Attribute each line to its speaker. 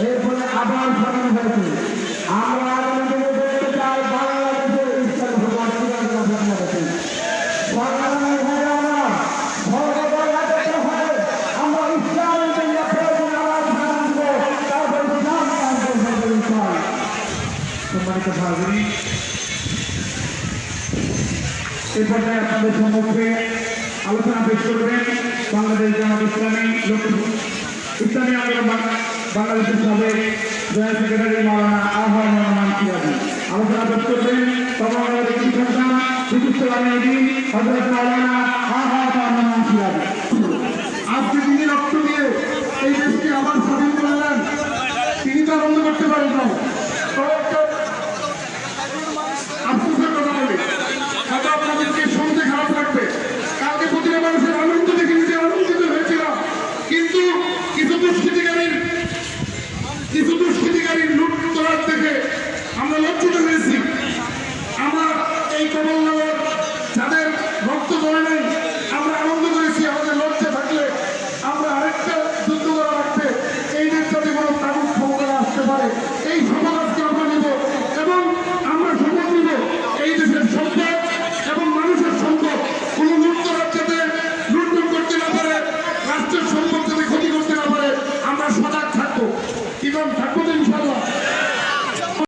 Speaker 1: এরপরে আবার স্বাধীন হয়েছে। আমরা দিনে দেখতে চাই বাংলাদেশের ইসলাম করব ইনশাআল্লাহ। সম্মানিত ভাগিনী এই পর্যায়ে আপনাদের সম্মুখে আলোচনা পেশ করবেন বাংলাদেশ জামাত ইসলামী ইসলামী আন্দোলন বাংলাদেশের সাবেক জয়েন্ট সেক্রেটারি মাওলানা আহ্বান মাওলানা কিয়াজি আলোচনা করতেছেন তমামের একটি সন্তান বিশিষ্ট রাজনীতি হজরত মাওলানা আহ্বান মাওলানা কিয়াজি আজকে তিনি রক্ত দিয়ে এই দেশকে আবার স্বাধীন করলেন তিনি তো আনন্দ করতে পারেন না লজ্জিত হয়েছি আমার এই কমলনগর যাদের রক্ত ধরে নেই, আমরা আনন্দ করেছি আমাদের লক্ষ্যে থাকলে। আমরা আরেকটা যুদ্ধ করা রাখতে এই দেশ কোনো তাগুক ক্ষমতা আসতে পারে। এই সমাজকে আমরা নিব এবং আমরা সম্পদ নিব। এই দেশের সম্পদ এবং মানুষের সম্পদ। কোনো মুক্ত রাজ্যতে লুণ্ঠন করতে না পারে, রাষ্ট্রের সম্পদ যাতে ক্ষতি করতে না পারে, আমরা সজাগ থাকব। জীবন থাকব